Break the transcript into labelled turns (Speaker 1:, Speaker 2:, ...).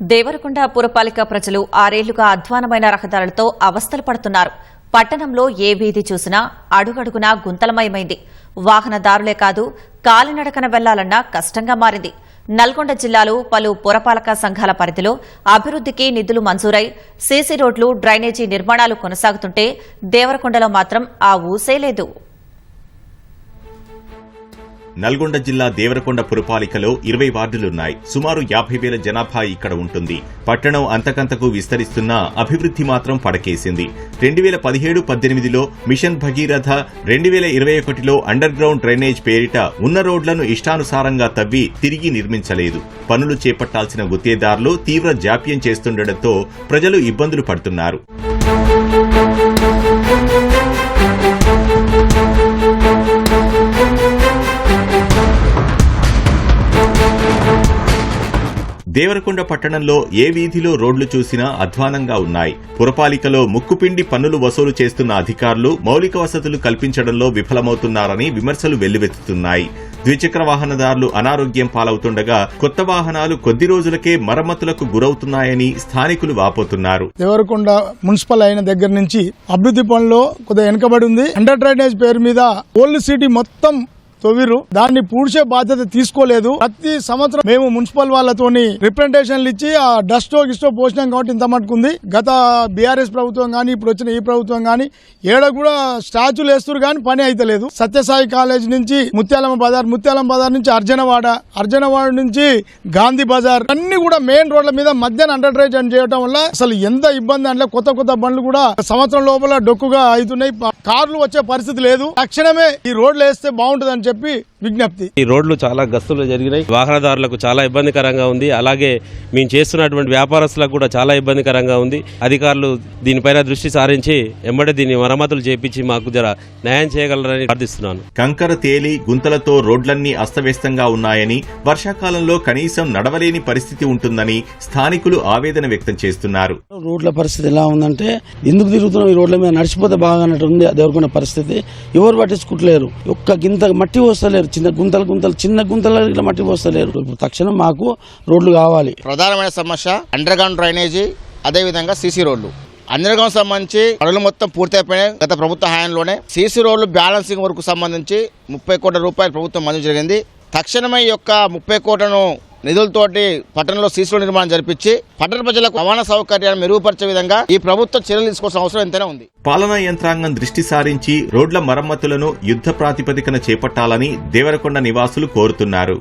Speaker 1: దేవరకొండ పురపాలిక ప్రజలు ఆరేళ్ళుగా అధ్వానమైన రహదారులతో అవస్థలు పడుతున్నారు. పట్టణంలో ఏ వీధి చూసినా అడుగడుగునా గుంతలమయమైంది. వాహనదారులే కాదు కాలినడకన వెళ్ళాలన్నా కష్టంగా మారింది. నల్గొండ జిల్లాలో పలు పురపాలక సంఘాల పరిధిలో అభివృద్దికి నిధులు మంజూరై సీసీ రోడ్లు డ్రైనేజీ నిర్మాణాలు కొనసాగుతుంటే దేవరకొండలో మాత్రం ఆ ఊసే లేదు.
Speaker 2: నల్గొండ జిల్లా దేవరకొండ పురపాలికలో ఇరవై వార్డులున్నాయి. సుమారు యాభై వేల జనాభా ఇక్కడ ఉంటుంది. పట్టణం అంతకంతకు విస్తరిస్తున్నా అభివృద్ధి మాత్రం పడకేసింది. రెండు వేల పదిహేడు పద్దెనిమిదిలో మిషన్ భగీరథ రెండు వేల ఇరవై ఒకటిలో అండర్ గ్రౌండ్ డ్రైనేజ్ పేరిట ఉన్న రోడ్లను ఇష్టానుసారంగా తవ్వి తిరిగి నిర్మించలేదు. పనులు చేపట్టాల్సిన గుత్తేదారులు తీవ్ర జాప్యం చేస్తుండటంతో ప్రజలు ఇబ్బందులు పడుతున్నారు. దేవరకొండ పట్టణంలో ఏ వీధిలో రోడ్లు చూసినా అధ్వానంగా ఉన్నాయి. పురపాలికలో ముక్కుపిండి పన్నులు వసూలు చేస్తున్న అధికారులు మౌలిక వసతులు కల్పించడంలో విఫలమవుతున్నారని విమర్శలు వెల్లువెత్తుతున్నాయి. ద్విచక్ర వాహనదారులు అనారోగ్యం పాలవుతుండగా కొత్త వాహనాలు కొద్ది రోజులకే మరమ్మతులకు గురవుతున్నాయని స్థానికులు వాపోతున్నారు.
Speaker 3: దేవరకొండ మున్సిపల్ అయిన దగ్గర నుంచి అభివృద్ధి పనులు కొద్దిగా వెనుకబడి ఉంది. అండర్ డ్రైనేజ్ పేరు మీద ఓల్డ్ సిటీ మొత్తం తొవ్విరు దాన్ని పూడ్చే బాధ్యత తీసుకోలేదు. ప్రతి సంవత్సరం మేము మున్సిపల్ వాళ్ళతోని రిప్రజెంటేషన్లు ఇచ్చి ఆ డస్టో గిస్టో పోసినాం కాబట్టి ఇంత మట్టుకుంది గత బీఆర్ఎస్ ప్రభుత్వం కానీ ఇప్పుడు వచ్చిన ఈ ప్రభుత్వం కానీ ఏడ కూడా స్టాచ్యూలు వేస్తున్నారు కానీ పని అయితే లేదు. సత్యసాయి కాలేజ్ నుంచి ముత్యాలమ్మ బజార్ ముత్యాలమ్మ బజార్ నుంచి అర్జనవాడ అర్జనవాడ నుంచి గాంధీ బజార్ అన్ని కూడా మెయిన్ రోడ్ల మీద మధ్యాహ్నం అండర్ డ్రైవ్ చేయడం వల్ల అసలు ఎంత ఇబ్బంది అంటే కొత్త కొత్త బండ్లు కూడా సంవత్సరం లోపల డొక్కుగా అవుతున్నాయి. కార్లు వచ్చే పరిస్థితి లేదు. తక్షణమే ఈ రోడ్లు వేస్తే బాగుంటుంది అని చెప్పి విజ్ఞప్తి.
Speaker 4: ఈ రోడ్లు చాలా గస్తులు జరిగినాయి. వాహనదారులకు చాలా ఇబ్బందికరంగా ఉంది. అలాగే మేము చేస్తున్నటువంటి వ్యాపారస్తులకు కూడా చాలా ఇబ్బందికరంగా ఉంది. అధికారులు దీనిపైన దృష్టి సారించి ఎమ్మడే దీన్ని మరమ్మతులు చేపించి మాకు జర న్యాయం చేయగలరని ప్రార్థిస్తున్నాను.
Speaker 2: కంకర తేలి గుంతలతో రోడ్లన్నీ అస్తవ్యస్తంగా ఉన్నాయని వర్షాకాలంలో కనీసం నడవలేని పరిస్థితి ఉంటుందని స్థానికులు ఆవేదన వ్యక్తం చేస్తున్నారు.
Speaker 5: రోడ్ల పరిస్థితి ఎలా ఉందంటే ఎందుకు తిరుగుతున్నాం? ఈ రోడ్ల మీద నడిచిపోతే బాగా అన్నట్టు ఉంది. దేవరకొండ పరిస్థితి ఎవరు పట్టించుకుంటలేరు. ఒక్క గింత మట్టి పోస్తలేరు. చిన్న గుంతలు గుంతలు చిన్న గుంతలు ఇట్లా మట్టి పోస్తలేరు. ఇప్పుడు తక్షణం మాకు రోడ్లు కావాలి.
Speaker 6: ప్రధానమైన సమస్య అండర్ గ్రౌండ్ డ్రైనేజీ అదేవిధంగా సీసీ రోడ్లు. అండర్ గ్రౌండ్ సంబంధించి పనులు మొత్తం పూర్తయిపోయినాయి. గత ప్రభుత్వ హయాంలోనే సీసీ రోడ్లు బ్యాలెన్సింగ్ వరకు సంబంధించి ముప్పై కోట్ల రూపాయలు ప్రభుత్వం మంజూరు జరిగింది. తక్షణమే ఈ యొక్క ముప్పై కోట్లను నిధులతోటి పట్టణంలో సీసీ నిర్మాణం జరిపించి పట్టణ ప్రజలకు రవాణా సౌకర్యాన్ని మెరుగుపరిచే విధంగా ఈ ప్రభుత్వం చర్యలు తీసుకోవాల్సిన అవసరం ఎంతైనా ఉంది.
Speaker 2: పాలనా యంత్రాంగం దృష్టి సారించి రోడ్ల మరమ్మతులను యుద్ధ ప్రాతిపదికన చేపట్టాలని దేవరకొండ నివాసులు కోరుతున్నారు.